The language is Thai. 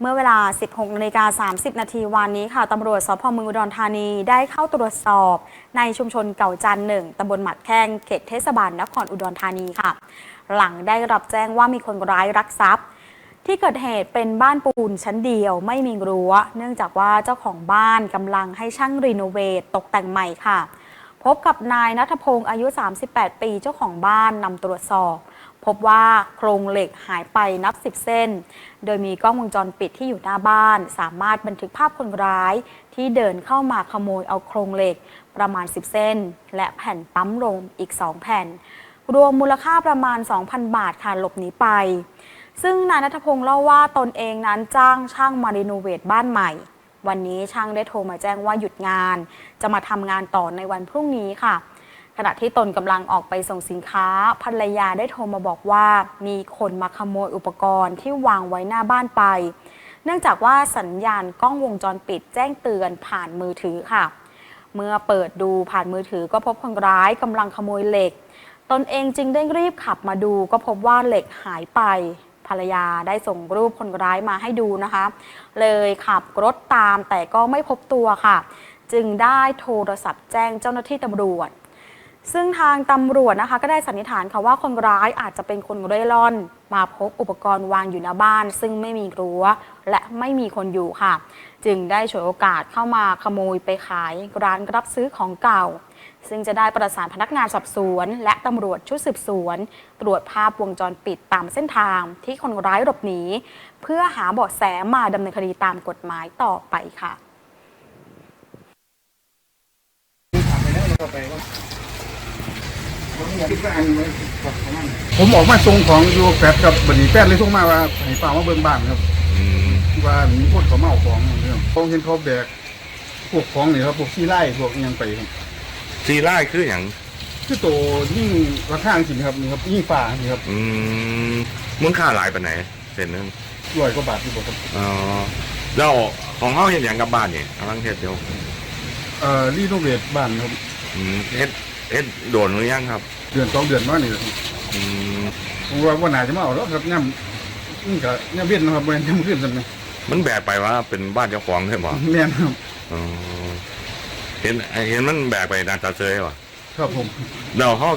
เมื่อเวลา 16นาฬิกา30 นาทีวันนี้ค่ะตำรวจสพเมืองอุดรธานีได้เข้าตรวจสอบ ในชุมชนเก่าจันหนึ่งตำบลหมัดแข้งเขตเทศบาลนครอุดรธานีค่ะ หลังได้รับแจ้งว่ามีคนร้ายรักทรัพย์ ที่เกิดเหตุเป็นบ้านปูนชั้นเดียวไม่มีรั้ว เนื่องจากว่าเจ้าของบ้านกำลังให้ช่างรีโนเวทตกแต่งใหม่ค่ะ พบกับนายนัทพงศ์อายุ 38 ปีเจ้าของบ้านนำตรวจสอบ พบว่าโครงเหล็กหายไปนับ 10 เส้น โดยมีกล้องวงจรปิดที่อยู่หน้าบ้าน สามารถบันทึกภาพคนร้าย ที่เดินเข้ามาขโมยเอาโครงเหล็กประมาณ 10 เส้น และแผ่นปั๊มลมอีก 2 แผ่น รวมมูลค่าประมาณ 2,000 บาทค่ะหลบหนีไป ซึ่งนายนัทพงศ์เล่าว่าตนเองนั้นจ้างช่างมารีโนเวทบ้านใหม่ วันนี้ช่างได้โทรมาแจ้งว่าหยุดงาน จะมาทำงานต่อในวันพรุ่งนี้ค่ะ ขณะที่ตนกำลังออกไปส่งสินค้าภรรยาได้โทรมาบอกว่า มีคนมาขโมยอุปกรณ์ที่วางไว้หน้าบ้านไป เนื่องจากว่าสัญญาณกล้องวงจรปิดแจ้งเตือนผ่านมือถือค่ะ เมื่อเปิดดูผ่านมือถือก็พบคนร้ายกำลังขโมยเหล็ก ตนเองจึงได้รีบขับมาดูก็พบว่าเหล็กหายไป ภรรยาได้ส่งรูปคนร้ายมาให้ดูนะคะ เลยขับรถตามแต่ก็ไม่พบตัวค่ะ จึงได้โทรศัพท์แจ้งเจ้าหน้าที่ตำรวจ ซึ่งทางตำรวจนะคะก็ได้สันนิษฐานค่ะว่าคนร้ายอาจจะเป็นคนเร่ร่อน มาพบอุปกรณ์วางอยู่หน้าบ้าน ซึ่งไม่มีรั้วและไม่มีคนอยู่ค่ะ จึงได้ฉวยโอกาสเข้ามาขโมยไปขายร้านรับซื้อของเก่า ซึ่งจะได้ประสานพนักงานสอบสวน และตำรวจชุดสืบสวน ตรวจภาพวงจรปิดตามเส้นทางที่คนร้ายหลบหนีเพื่อหาเบาะแสมาดำเนินคดีตามกฎหมายต่อไปค่ะ ผมออกมาส่งของอยู่แฟดกับบันนี้แฟดเลยส่งมาว่าให้ป้ามาเบิ่งบ้านครับอืมว่ามีคนเขามาเอาของเนี่ยผมเห็นเขาแบกพวกของนี่ครับพวกขี้ไล่พวกอิหยังไปครับซีไล่คืออย่างคือโตยิ่งราคาจริงครับนี่ครับยิ่งฝ่านี่ครับ อืมมูลค่าหลายปานไหนเส้นหนึงร้อยกว่าบาทที่บอกครับอ๋อแล้วของเขาเห็นอย่างกับบ้านนี่กำลังเฮ็ดเดียวเอ่อรีโนเวทบ้านครับอืมเฮ็ด เฮ็ดโดนหรือยังครับ เดือนสองเดือนมานี่ครับอืมผมว่าวันไหนาจะมาเอาแล้วครับย่ำนี่ก็ย่ำเวียนนะครับเว้นย่ำขึ้นสันนะมันแบกไปว่าเป็นบ้านเจ้าของใช่บ่แม่นครับอ๋อเห็นเห็นมันแบกไปนานตาเซยบ่ครับผมแล้วเขา